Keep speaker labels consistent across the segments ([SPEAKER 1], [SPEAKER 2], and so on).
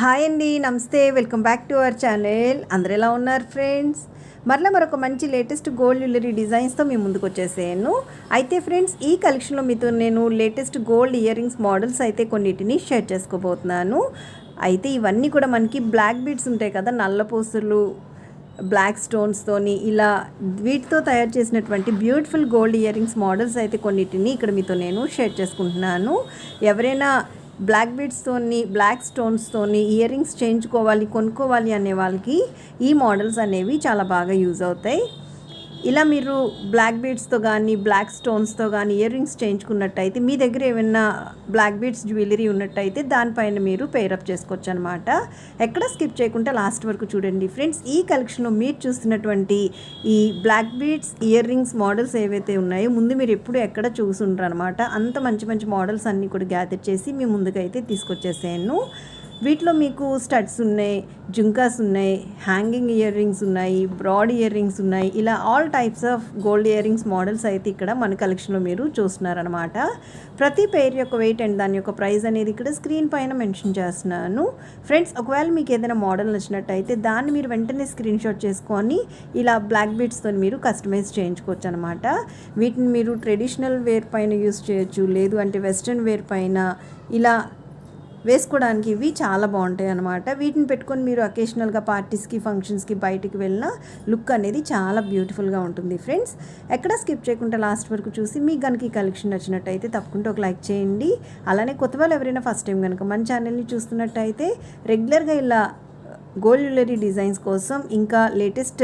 [SPEAKER 1] Hi అండి నమస్తే. Welcome back to our channel. అందరు ఎలా ఉన్నారు ఫ్రెండ్స్? మరలా మరొక మంచి లేటెస్ట్ గోల్డ్ జ్యువెలరీ డిజైన్స్తో మీ ముందుకు వచ్చేసాను. అయితే ఫ్రెండ్స్ ఈ కలెక్షన్లో మీతో నేను latest gold ear rings models అయితే కొన్నిటిని షేర్ చేసుకోబోతున్నాను. అయితే ఇవన్నీ కూడా మనకి బ్లాక్ బీడ్స్ ఉంటాయి కదా నల్లపూసలు బ్లాక్ స్టోన్స్తోని ఇలా వీటితో తయారు చేసినటువంటి beautiful gold ear rings models అయితే కొన్నిటిని ఇక్కడ మీతో నేను షేర్ చేసుకుంటున్నాను. ఎవరైనా బ్లాక్ బీడ్స్తోని బ్లాక్ స్టోన్స్తోని ఇయర్ రింగ్స్ చేయించుకోవాలి కొనుక్కోవాలి అనే వాళ్ళకి ఈ మోడల్స్ అనేవి చాలా బాగా యూజ్ అవుతాయి. ఇలా మీరు బ్లాక్ బీడ్స్తో కానీ బ్లాక్ స్టోన్స్తో కానీ ఇయర్ రింగ్స్ చేయించుకున్నట్టయితే మీ దగ్గర ఏమైనా బ్లాక్ బీడ్స్ జ్యువెలరీ ఉన్నట్టయితే దానిపైన మీరు పేరప్ చేసుకోవచ్చు అనమాట ఎక్కడ స్కిప్ చేయకుండా లాస్ట్ వరకు చూడండి ఫ్రెండ్స్ ఈ కలెక్షన్లో మీరు చూస్తున్నటువంటి ఈ black beads ear rings models ఏవైతే ఉన్నాయో ముందు మీరు ఎప్పుడు ఎక్కడ చూసుంటారు అనమాట అంత మంచి మంచి మోడల్స్ అన్నీ కూడా గ్యాదర్ చేసి మీ ముందుకైతే తీసుకొచ్చేసాను వీటిలో మీకు స్టడ్స్ ఉన్నాయి జుంకాస్ ఉన్నాయి హ్యాంగింగ్ ఇయర్ రింగ్స్ ఉన్నాయి బ్రాడ్ ఇయర్ రింగ్స్ ఉన్నాయి. ఇలా all types of gold earrings models అయితే ఇక్కడ మన కలెక్షన్లో మీరు చూస్తున్నారనమాట ప్రతి పేర్ యొక్క వెయిట్ అండ్ దాని యొక్క ప్రైస్ అనేది ఇక్కడ స్క్రీన్ పైన మెన్షన్ చేస్తున్నాను. ఫ్రెండ్స్ ఒకవేళ మీకు ఏదైనా మోడల్ నచ్చినట్టయితే దాన్ని మీరు వెంటనే స్క్రీన్ షాట్ చేసుకొని ఇలా బ్లాక్ బీట్స్తో మీరు కస్టమైజ్ చేయించుకోవచ్చు అనమాట వీటిని మీరు ట్రెడిషనల్ వేర్ పైన యూస్ చేయొచ్చు లేదు అంటే వెస్ట్రన్ వేర్ పైన ఇలా వేసుకోవడానికి ఇవి చాలా బాగుంటాయి అనమాట వీటిని పెట్టుకొని మీరు అకేషనల్గా పార్టీస్కి ఫంక్షన్స్కి బయటికి వెళ్ళిన లుక్ అనేది చాలా బ్యూటిఫుల్గా ఉంటుంది ఫ్రెండ్స్. ఎక్కడ స్కిప్ చేయకుండా లాస్ట్ వరకు చూసి మీకు కనుక ఈ కలెక్షన్ నచ్చినట్టయితే తప్పకుండా ఒక లైక్ చేయండి. అలానే కొత్త వాళ్ళు ఎవరైనా ఫస్ట్ టైం కనుక మన ఛానల్ని చూస్తున్నట్టయితే రెగ్యులర్గా ఇలా గోల్డ్ జ్యువెలరీ డిజైన్స్ కోసం ఇంకా లేటెస్ట్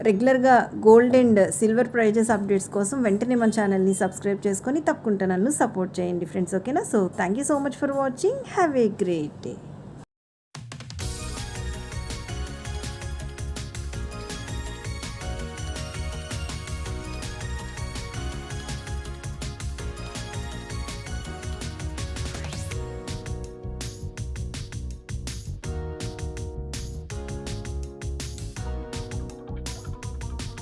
[SPEAKER 1] రెగ్యులర్గా gold and silver prices updates కోసం వెంటనే మన ఛానల్ని సబ్స్క్రైబ్ చేసుకొని తప్పకుండా నన్ను సపోర్ట్ చేయండి ఫ్రెండ్స్ ఓకేనా? So thank you so much for watching have a great day